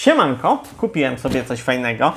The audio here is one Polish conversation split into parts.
Siemanko, kupiłem sobie coś fajnego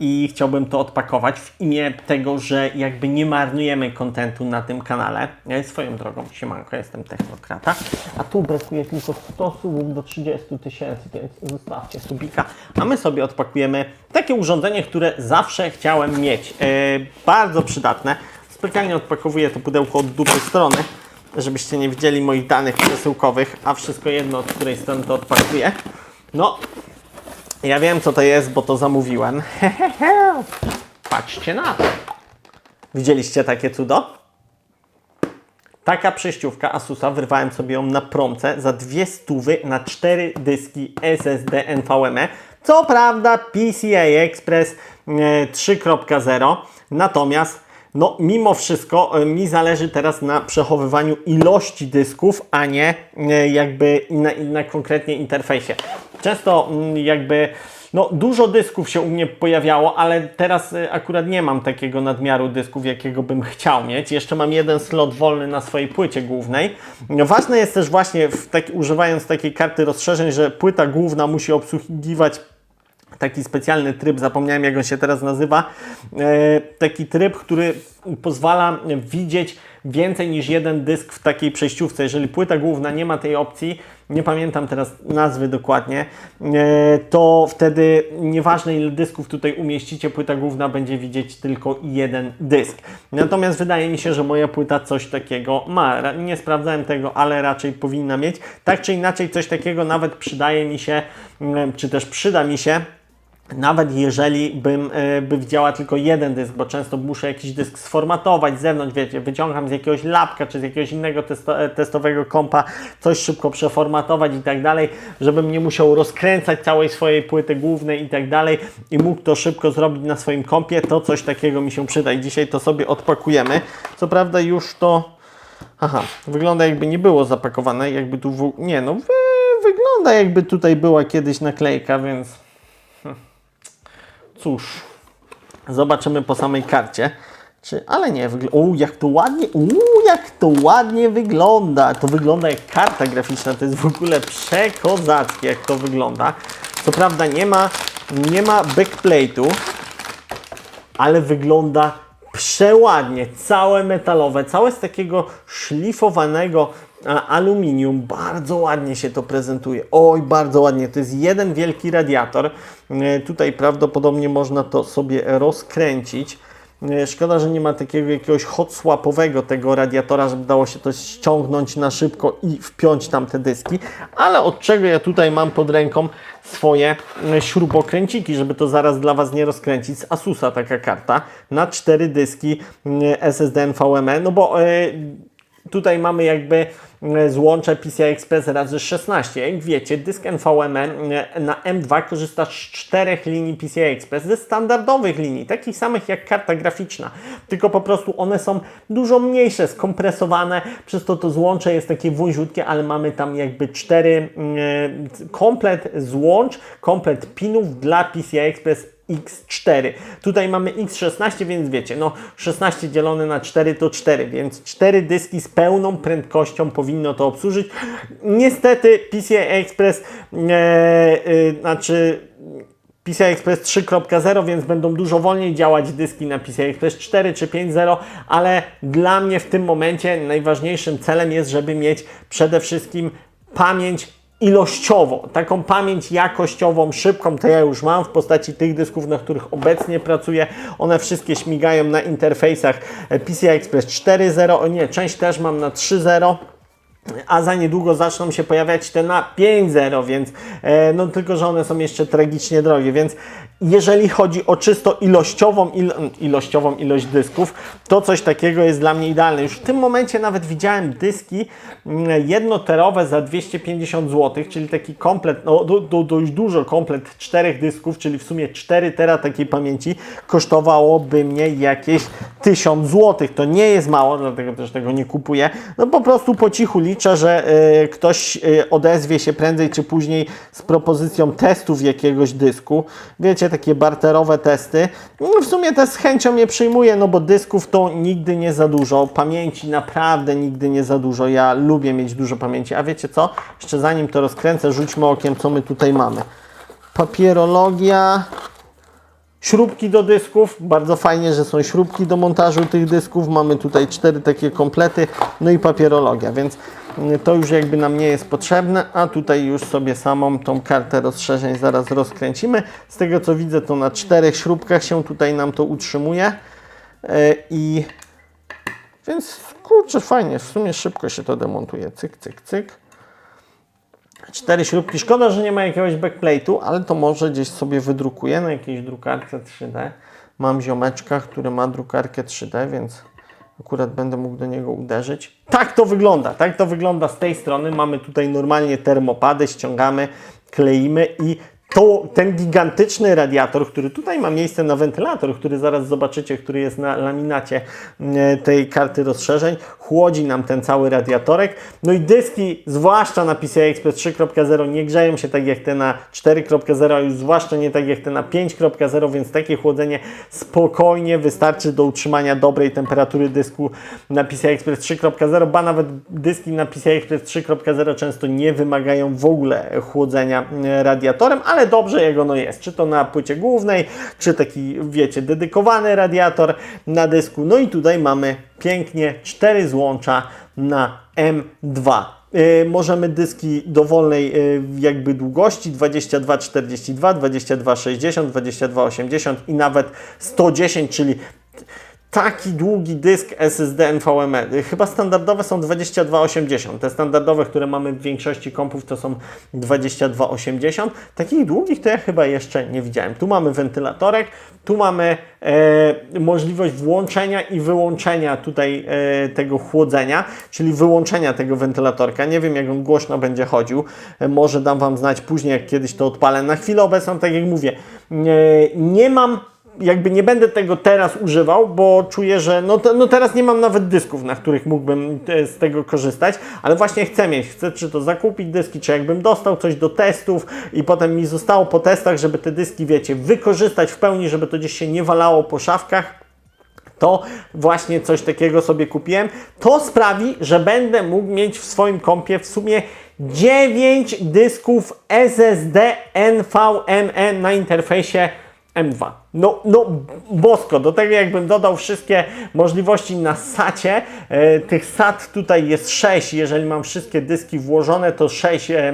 i chciałbym to odpakować w imię tego, że jakby nie marnujemy kontentu na tym kanale. Ja swoją drogą, siemanko, jestem Technokrata, a tu brakuje tylko 100 subów do 30 tysięcy, więc zostawcie subika. A my sobie odpakujemy takie urządzenie, które zawsze chciałem mieć. E, bardzo przydatne. Specjalnie odpakowuję to pudełko od dupy strony, żebyście nie widzieli moich danych przesyłkowych, a wszystko jedno, od której strony to odpakuję. No, ja wiem co to jest, bo to zamówiłem. Patrzcie na to. Widzieliście takie cudo? Taka przejściówka Asusa, wyrwałem sobie ją na promce za dwie stówy na cztery dyski SSD NVMe. Co prawda PCI Express e, 3.0, natomiast no, mimo wszystko e, mi zależy teraz na przechowywaniu ilości dysków, a nie e, jakby na, na konkretnie interfejsie. Często mm, jakby no, dużo dysków się u mnie pojawiało, ale teraz e, akurat nie mam takiego nadmiaru dysków, jakiego bym chciał mieć. Jeszcze mam jeden slot wolny na swojej płycie głównej. No, Ważne jest też właśnie, w tak, używając takiej karty rozszerzeń, że płyta główna musi obsługiwać taki specjalny tryb, zapomniałem jak on się teraz nazywa, e, taki tryb, który pozwala widzieć więcej niż jeden dysk w takiej przejściówce. Jeżeli płyta główna nie ma tej opcji, nie pamiętam teraz nazwy dokładnie, e, to wtedy nieważne ile dysków tutaj umieścicie, płyta główna będzie widzieć tylko jeden dysk. Natomiast wydaje mi się, że moja płyta coś takiego ma. Nie sprawdzałem tego, ale raczej powinna mieć. Tak czy inaczej, coś takiego nawet przydaje mi się, mm, czy też przyda mi się, nawet jeżeli bym e, by widziała tylko jeden dysk, bo często muszę jakiś dysk sformatować z zewnątrz, wiecie, wyciągam z jakiegoś lapka czy z jakiegoś innego testo, e, testowego kompa, coś szybko przeformatować i tak dalej, żebym nie musiał rozkręcać całej swojej płyty głównej i tak dalej i mógł to szybko zrobić na swoim kompie, to coś takiego mi się przyda i dzisiaj to sobie odpakujemy. Co prawda już to Aha, wygląda jakby nie było zapakowane, jakby tu w... nie no, wy... wygląda jakby tutaj była kiedyś naklejka, więc Cóż, zobaczymy po samej karcie. Czy, ale nie. Uuu, jak to ładnie, uuu, jak to ładnie wygląda. To wygląda jak karta graficzna, to jest w ogóle przekozackie, jak to wygląda. Co prawda nie ma, nie ma backplate'u, ale wygląda przeładnie, całe metalowe, całe z takiego szlifowanego aluminium, bardzo ładnie się to prezentuje. Oj, bardzo ładnie, to jest jeden wielki radiator. E, Tutaj prawdopodobnie można to sobie rozkręcić. E, Szkoda, że nie ma takiego jakiegoś hot swapowego tego radiatora, żeby dało się to ściągnąć na szybko i wpiąć tam te dyski. Ale od czego ja tutaj mam pod ręką swoje e, śrubokręciki, żeby to zaraz dla Was nie rozkręcić. Z Asusa taka karta na cztery dyski SSD NVMe, no bo e, tutaj mamy jakby e, złącze PCI Express razy 16. Jak wiecie, dysk NVMe na M2 korzysta z czterech linii PCI Express, ze standardowych linii, takich samych jak karta graficzna, tylko po prostu one są dużo mniejsze, skompresowane, przez to to złącze jest takie wąziutkie, ale mamy tam jakby cztery e, komplet złącz, komplet pinów dla PCI Express X4. Tutaj mamy X16, więc wiecie, no 16 dzielone na 4 to 4, więc 4 dyski z pełną prędkością powinno to obsłużyć. Niestety PCI Express, e, e, znaczy PCI Express 3.0, więc będą dużo wolniej działać dyski na PCI Express 4 czy 5.0, ale dla mnie w tym momencie najważniejszym celem jest, żeby mieć przede wszystkim pamięć ilościowo, taką pamięć jakościową, szybką, to ja już mam w postaci tych dysków, na których obecnie pracuję. One wszystkie śmigają na interfejsach PCI Express 4.0, o nie, część też mam na 3.0 a za niedługo zaczną się pojawiać te na 5.0, więc e, no tylko, że one są jeszcze tragicznie drogie, więc jeżeli chodzi o czysto ilościową, il, ilościową ilość dysków, to coś takiego jest dla mnie idealne. Już w tym momencie nawet widziałem dyski mm, jednoterowe za 250 zł, czyli taki komplet, no do, dość dużo komplet czterech dysków, czyli w sumie 4 tera takiej pamięci kosztowałoby mnie jakieś 1000 zł. To nie jest mało, dlatego też tego nie kupuję. No po prostu po cichu liczę, że y, ktoś y, odezwie się prędzej czy później z propozycją testów jakiegoś dysku. Wiecie, takie barterowe testy. No, w sumie też z chęcią je przyjmuję, no bo dysków to nigdy nie za dużo. Pamięci naprawdę nigdy nie za dużo. Ja lubię mieć dużo pamięci. A wiecie co? Jeszcze zanim to rozkręcę, rzućmy okiem, co my tutaj mamy. papierologia, śrubki do dysków. Bardzo fajnie, że są śrubki do montażu tych dysków. Mamy tutaj cztery takie komplety, no i papierologia, więc to już jakby nam nie jest potrzebne, a tutaj już sobie samą tą kartę rozszerzeń zaraz rozkręcimy. Z tego co widzę, to na czterech śrubkach się tutaj nam to utrzymuje E, i więc kurczę, fajnie, w sumie szybko się to demontuje. Cyk, cyk, cyk. Cztery śrubki. Szkoda, że nie ma jakiegoś backplate'u, ale to może gdzieś sobie wydrukuję na jakiejś drukarce 3D. Mam ziomeczka, który ma drukarkę 3D, więc akurat będę mógł do niego uderzyć. Tak to wygląda, tak to wygląda z tej strony. Mamy tutaj normalnie termopady, ściągamy, kleimy i to, ten gigantyczny radiator, który tutaj ma miejsce na wentylator, który zaraz zobaczycie, który jest na laminacie e, tej karty rozszerzeń, chłodzi nam ten cały radiatorek. No i dyski, zwłaszcza na PCI Express 3.0, nie grzeją się tak jak te na 4.0, a już zwłaszcza nie tak jak te na 5.0, więc takie chłodzenie spokojnie wystarczy do utrzymania dobrej temperatury dysku na PCI Express 3.0, ba nawet dyski na PCI Express 3.0 często nie wymagają w ogóle chłodzenia e, radiatorem, ale dobrze jak ono jest, czy to na płycie głównej, czy taki, wiecie, dedykowany radiator na dysku. No i tutaj mamy pięknie cztery złącza na M2. Yy, możemy dyski dowolnej yy, jakby długości 22,42, 22,60, 22,80 i nawet 110, czyli taki długi dysk SSD NVMe. Chyba standardowe są 2280. Te standardowe, które mamy w większości kompów to są 2280. Takich długich to ja chyba jeszcze nie widziałem. Tu mamy wentylatorek, tu mamy e, możliwość włączenia i wyłączenia tutaj e, tego chłodzenia, czyli wyłączenia tego wentylatorka. Nie wiem jak on głośno będzie chodził. E, może dam Wam znać później, jak kiedyś to odpalę. Na chwilę obecną, tak jak mówię, e, nie mam jakby nie będę tego teraz używał, bo czuję, że no, no teraz nie mam nawet dysków, na których mógłbym te, z tego korzystać, ale właśnie chcę mieć, chcę czy to zakupić dyski, czy jakbym dostał coś do testów i potem mi zostało po testach, żeby te dyski, wiecie, wykorzystać w pełni, żeby to gdzieś się nie walało po szafkach, to właśnie coś takiego sobie kupiłem. To sprawi, że będę mógł mieć w swoim kompie w sumie 9 dysków SSD NVMe na interfejsie M2. No, no bosko, do tego jakbym dodał wszystkie możliwości na SATie, e, tych SAT tutaj jest 6, jeżeli mam wszystkie dyski włożone, to 6, e,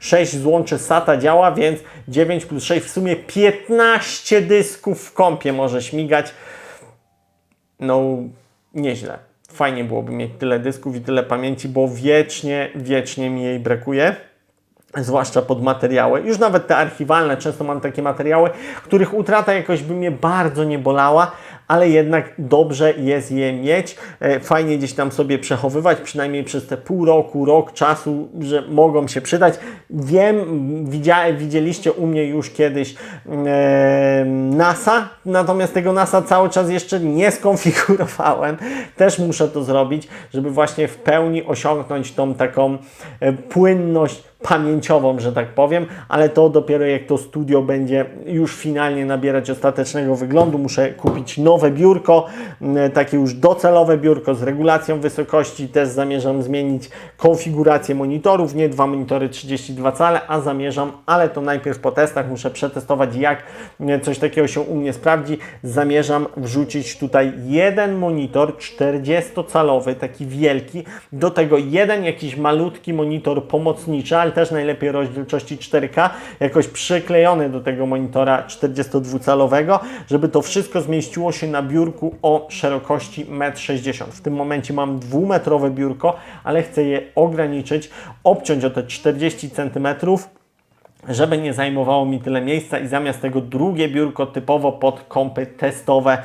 6 złączy SATA działa, więc 9 plus 6 w sumie 15 dysków w kompie może śmigać. No, nieźle. Fajnie byłoby mieć tyle dysków i tyle pamięci, bo wiecznie, wiecznie mi jej brakuje zwłaszcza pod materiały. Już nawet te archiwalne, często mam takie materiały, których utrata jakoś by mnie bardzo nie bolała, ale jednak dobrze jest je mieć. E, fajnie gdzieś tam sobie przechowywać, przynajmniej przez te pół roku, rok czasu, że mogą się przydać. Wiem, widzia, widzieliście u mnie już kiedyś e, NASA, natomiast tego NASA cały czas jeszcze nie skonfigurowałem. Też muszę to zrobić, żeby właśnie w pełni osiągnąć tą taką e, płynność pamięciową, że tak powiem, ale to dopiero jak to studio będzie już finalnie nabierać ostatecznego wyglądu, muszę kupić nowe biurko, takie już docelowe biurko z regulacją wysokości, też zamierzam zmienić konfigurację monitorów, nie dwa monitory 32 cale, a zamierzam, ale to najpierw po testach, muszę przetestować jak coś takiego się u mnie sprawdzi, zamierzam wrzucić tutaj jeden monitor 40-calowy, taki wielki, do tego jeden jakiś malutki monitor pomocniczy, ale też najlepiej rozdzielczości 4K, jakoś przyklejony do tego monitora 42-calowego, żeby to wszystko zmieściło się na biurku o szerokości 1,60 m. W tym momencie mam dwumetrowe biurko, ale chcę je ograniczyć, obciąć o te 40 cm, żeby nie zajmowało mi tyle miejsca i zamiast tego drugie biurko typowo pod kąpy testowe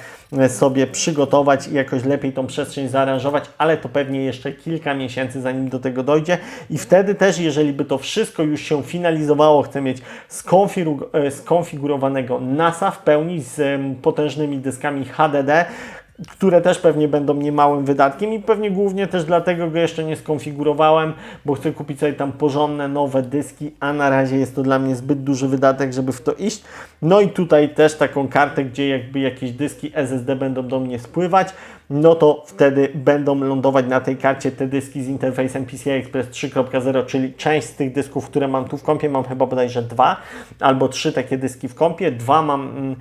sobie przygotować i jakoś lepiej tą przestrzeń zaaranżować, ale to pewnie jeszcze kilka miesięcy zanim do tego dojdzie. I wtedy też, jeżeli by to wszystko już się finalizowało, chcę mieć skonfigur- skonfigurowanego NASA w pełni z potężnymi dyskami HDD, które też pewnie będą niemałym wydatkiem i pewnie głównie też dlatego go jeszcze nie skonfigurowałem, bo chcę kupić sobie tam porządne nowe dyski, a na razie jest to dla mnie zbyt duży wydatek, żeby w to iść. No i tutaj też taką kartę, gdzie jakby jakieś dyski SSD będą do mnie spływać, no to wtedy będą lądować na tej karcie te dyski z interfejsem PCI Express 3.0, czyli część z tych dysków, które mam tu w kompie, mam chyba bodajże dwa albo trzy takie dyski w kompie, dwa mam... Mm,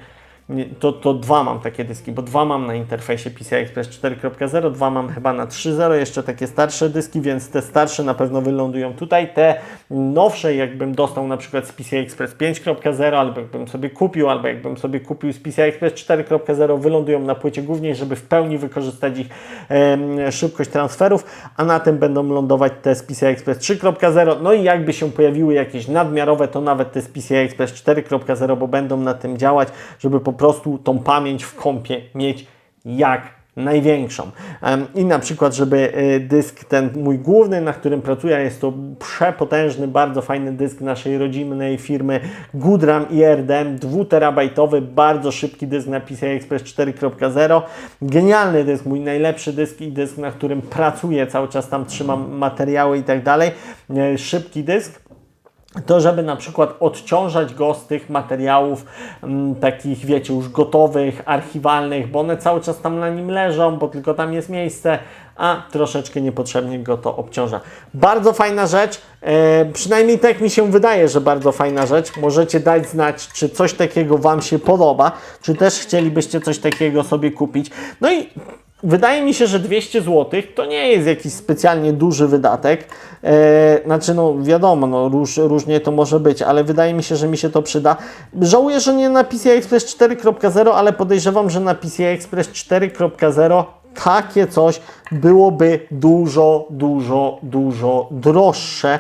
to, to dwa mam takie dyski, bo dwa mam na interfejsie PCI Express 4.0, dwa mam chyba na 3.0, jeszcze takie starsze dyski, więc te starsze na pewno wylądują tutaj. Te nowsze, jakbym dostał na przykład z PCI Express 5.0, albo jakbym sobie kupił, albo jakbym sobie kupił z PCI Express 4.0, wylądują na płycie głównej, żeby w pełni wykorzystać ich em, szybkość transferów, a na tym będą lądować te z PCI Express 3.0. No i jakby się pojawiły jakieś nadmiarowe, to nawet te z PCI Express 4.0, bo będą na tym działać, żeby po prostu tą pamięć w kompie mieć jak największą. I na przykład, żeby y, dysk ten mój główny, na którym pracuję, jest to przepotężny, bardzo fajny dysk naszej rodzimej firmy Goodram IRDM, 2terabajtowy, bardzo szybki dysk na PCI Express 4.0. Genialny dysk, mój najlepszy dysk i dysk, na którym pracuję, cały czas tam trzymam materiały i tak dalej. E, Szybki dysk to żeby na przykład odciążać go z tych materiałów m, takich, wiecie, już gotowych, archiwalnych, bo one cały czas tam na nim leżą, bo tylko tam jest miejsce, a troszeczkę niepotrzebnie go to obciąża. Bardzo fajna rzecz, e, przynajmniej tak mi się wydaje, że bardzo fajna rzecz. Możecie dać znać, czy coś takiego Wam się podoba, czy też chcielibyście coś takiego sobie kupić. No i Wydaje mi się, że 200 zł to nie jest jakiś specjalnie duży wydatek. E, znaczy, no wiadomo, no, róż, różnie to może być, ale wydaje mi się, że mi się to przyda. Żałuję, że nie na PCI Express 4.0, ale podejrzewam, że na PCI Express 4.0 takie coś byłoby dużo, dużo, dużo droższe.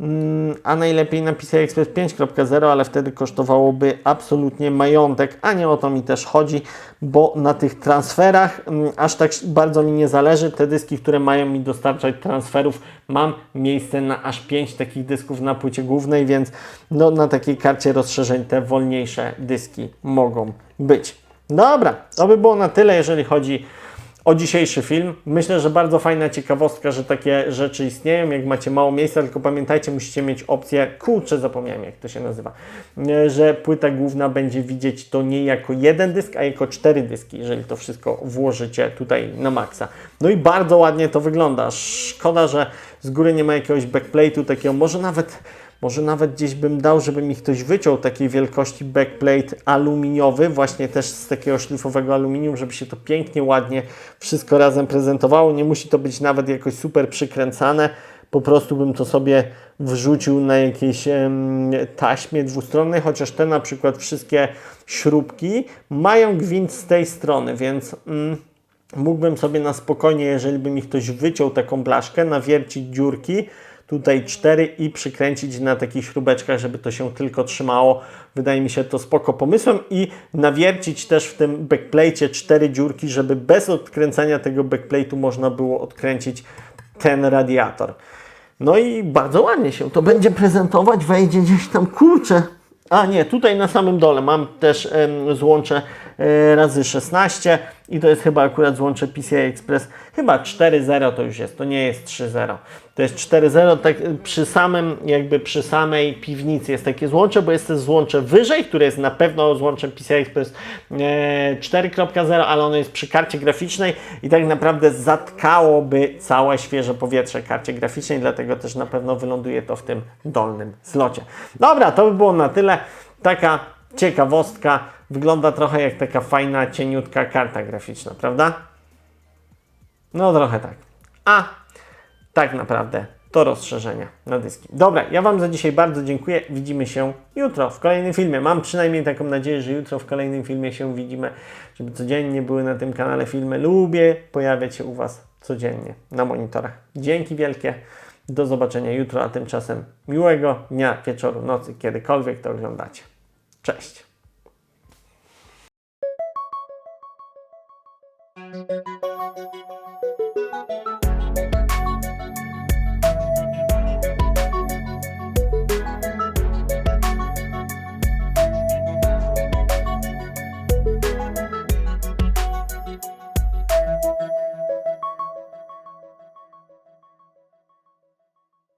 Mm, a najlepiej na PCI Express 5.0, ale wtedy kosztowałoby absolutnie majątek, a nie o to mi też chodzi, bo na tych transferach mm, aż tak bardzo mi nie zależy. Te dyski, które mają mi dostarczać transferów, mam miejsce na aż 5 takich dysków na płycie głównej, więc no, na takiej karcie rozszerzeń te wolniejsze dyski mogą być. Dobra, to by było na tyle, jeżeli chodzi o dzisiejszy film. Myślę, że bardzo fajna ciekawostka, że takie rzeczy istnieją. Jak macie mało miejsca, tylko pamiętajcie, musicie mieć opcję, kurczę, zapomniałem jak to się nazywa, e, że płyta główna będzie widzieć to nie jako jeden dysk, a jako cztery dyski, jeżeli to wszystko włożycie tutaj na maksa. No i bardzo ładnie to wygląda. Szkoda, że z góry nie ma jakiegoś backplate'u takiego, może nawet może nawet gdzieś bym dał, żeby mi ktoś wyciął takiej wielkości backplate aluminiowy, właśnie też z takiego szlifowego aluminium, żeby się to pięknie, ładnie wszystko razem prezentowało. Nie musi to być nawet jakoś super przykręcane. Po prostu bym to sobie wrzucił na jakiejś taśmie dwustronnej, chociaż te na przykład wszystkie śrubki mają gwint z tej strony, więc mm, mógłbym sobie na spokojnie, jeżeli by mi ktoś wyciął taką blaszkę, nawiercić dziurki, tutaj cztery i przykręcić na takich śrubeczkach, żeby to się tylko trzymało. Wydaje mi się to spoko pomysłem i nawiercić też w tym backplate cztery dziurki, żeby bez odkręcania tego backplate'u można było odkręcić ten radiator. No i bardzo ładnie się to będzie prezentować, wejdzie gdzieś tam, kurczę. A nie, tutaj na samym dole mam też em, złącze razy 16 i to jest chyba akurat złącze PCI Express, chyba 4.0 to już jest, to nie jest 3.0. To jest 4.0, tak e, przy samym, jakby przy samej piwnicy jest takie złącze, bo jest też złącze wyżej, które jest na pewno złączem PCI Express e, 4.0, ale ono jest przy karcie graficznej i tak naprawdę zatkałoby całe świeże powietrze karcie graficznej, dlatego też na pewno wyląduje to w tym dolnym zlocie. Dobra, to by było na tyle. Taka ciekawostka. Wygląda trochę jak taka fajna, cieniutka karta graficzna, prawda? No trochę tak. A tak naprawdę to rozszerzenia na dyski. Dobra, ja Wam za dzisiaj bardzo dziękuję. Widzimy się jutro w kolejnym filmie. Mam przynajmniej taką nadzieję, że jutro w kolejnym filmie się widzimy, żeby codziennie były na tym kanale filmy. Lubię pojawiać się u Was codziennie na monitorach. Dzięki wielkie. Do zobaczenia jutro, a tymczasem miłego dnia, wieczoru, nocy, kiedykolwiek to oglądacie. Cześć.